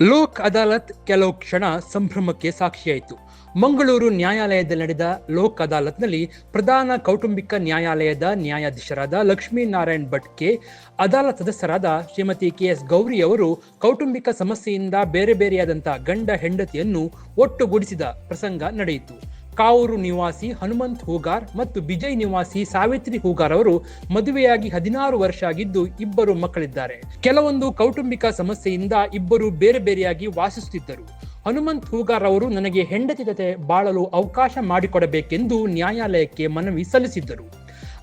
ಲೋಕ್ ಅದಾಲತ್ ಕೆಲವು ಕ್ಷಣ ಸಂಭ್ರಮಕ್ಕೆ ಸಾಕ್ಷಿಯಾಯಿತು. ಮಂಗಳೂರು ನ್ಯಾಯಾಲಯದಲ್ಲಿ ನಡೆದ ಲೋಕ್ ಅದಾಲತ್ನಲ್ಲಿ ಪ್ರಧಾನ ಕೌಟುಂಬಿಕ ನ್ಯಾಯಾಲಯದ ನ್ಯಾಯಾಧೀಶರಾದ ಲಕ್ಷ್ಮೀನಾರಾಯಣ್ ಭಟ್ಗೆ ಅದಾಲತ್ ಸದಸ್ಯರಾದ ಶ್ರೀಮತಿ ಕೆ ಎಸ್ ಗೌರಿ ಅವರು ಕೌಟುಂಬಿಕ ಸಮಸ್ಯೆಯಿಂದ ಬೇರೆ ಬೇರೆಯಾದಂತಹ ಗಂಡ ಹೆಂಡತಿಯನ್ನು ಒಟ್ಟುಗೂಡಿಸಿದ ಪ್ರಸಂಗ ನಡೆಯಿತು. ಕಾವೂರು ನಿವಾಸಿ ಹನುಮಂತ್ ಹೂಗಾರ್ ಮತ್ತು ಬಿಜಯ್ ನಿವಾಸಿ ಸಾವಿತ್ರಿ ಹೂಗಾರ್ ಅವರು ಮದುವೆಯಾಗಿ ಹದಿನಾರು ವರ್ಷ ಆಗಿದ್ದು ಇಬ್ಬರು ಮಕ್ಕಳಿದ್ದಾರೆ. ಕೆಲವೊಂದು ಕೌಟುಂಬಿಕ ಸಮಸ್ಯೆಯಿಂದ ಇಬ್ಬರು ಬೇರೆ ಬೇರೆಯಾಗಿ ವಾಸಿಸುತ್ತಿದ್ದರು. ಹನುಮಂತ್ ಹೂಗಾರ್ ಅವರು ನನಗೆ ಹೆಂಡತಿ ಜೊತೆ ಬಾಳಲು ಅವಕಾಶ ಮಾಡಿಕೊಡಬೇಕೆಂದು ನ್ಯಾಯಾಲಯಕ್ಕೆ ಮನವಿ ಸಲ್ಲಿಸಿದ್ದರು.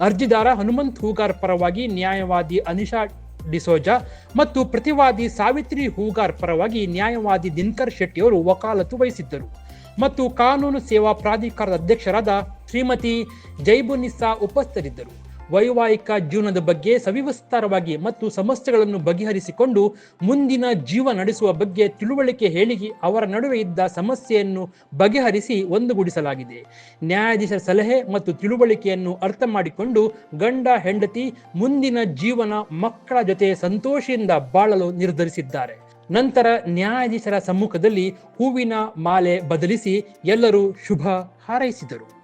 ಅರ್ಜಿದಾರ ಹನುಮಂತ್ ಹೂಗಾರ್ ಪರವಾಗಿ ನ್ಯಾಯವಾದಿ ಅನಿಶಾ ಡಿಸೋಜಾ ಮತ್ತು ಪ್ರತಿವಾದಿ ಸಾವಿತ್ರಿ ಹೂಗಾರ್ ಪರವಾಗಿ ನ್ಯಾಯವಾದಿ ದಿನಕರ್ ಶೆಟ್ಟಿಯವರು ವಕಾಲತ್ತು ವಹಿಸಿದ್ದರು. ಮತ್ತು ಕಾನೂನು ಸೇವಾ ಪ್ರಾಧಿಕಾರದ ಅಧ್ಯಕ್ಷರಾದ ಶ್ರೀಮತಿ ಜೈಬುನಿಸ್ಸಾ ಉಪಸ್ಥಿತರಿದ್ದರು. ವೈವಾಹಿಕ ಜೀವನದ ಬಗ್ಗೆ ಸವಿವಸ್ತಾರವಾಗಿ ಮತ್ತು ಸಮಸ್ಯೆಗಳನ್ನು ಬಗೆಹರಿಸಿಕೊಂಡು ಮುಂದಿನ ಜೀವ ನಡೆಸುವ ಬಗ್ಗೆ ತಿಳುವಳಿಕೆ ಹೇಳಿ ಅವರ ನಡುವೆ ಇದ್ದ ಸಮಸ್ಯೆಯನ್ನು ಬಗೆಹರಿಸಿ ಒಂದುಗೂಡಿಸಲಾಗಿದೆ. ನ್ಯಾಯಾಧೀಶರ ಸಲಹೆ ಮತ್ತು ತಿಳುವಳಿಕೆಯನ್ನು ಅರ್ಥ ಮಾಡಿಕೊಂಡು ಗಂಡ, ಹೆಂಡತಿ ಮುಂದಿನ ಜೀವನ ಮಕ್ಕಳ ಜೊತೆ ಸಂತೋಷದಿಂದ ಬಾಳಲು ನಿರ್ಧರಿಸಿದ್ದಾರೆ. ನಂತರ ನ್ಯಾಯಾಧೀಶರ ಸಮ್ಮುಖದಲ್ಲಿ ಹೂವಿನ ಮಾಲೆ ಬದಲಿಸಿ ಎಲ್ಲರೂ ಶುಭ ಹಾರೈಸಿದರು.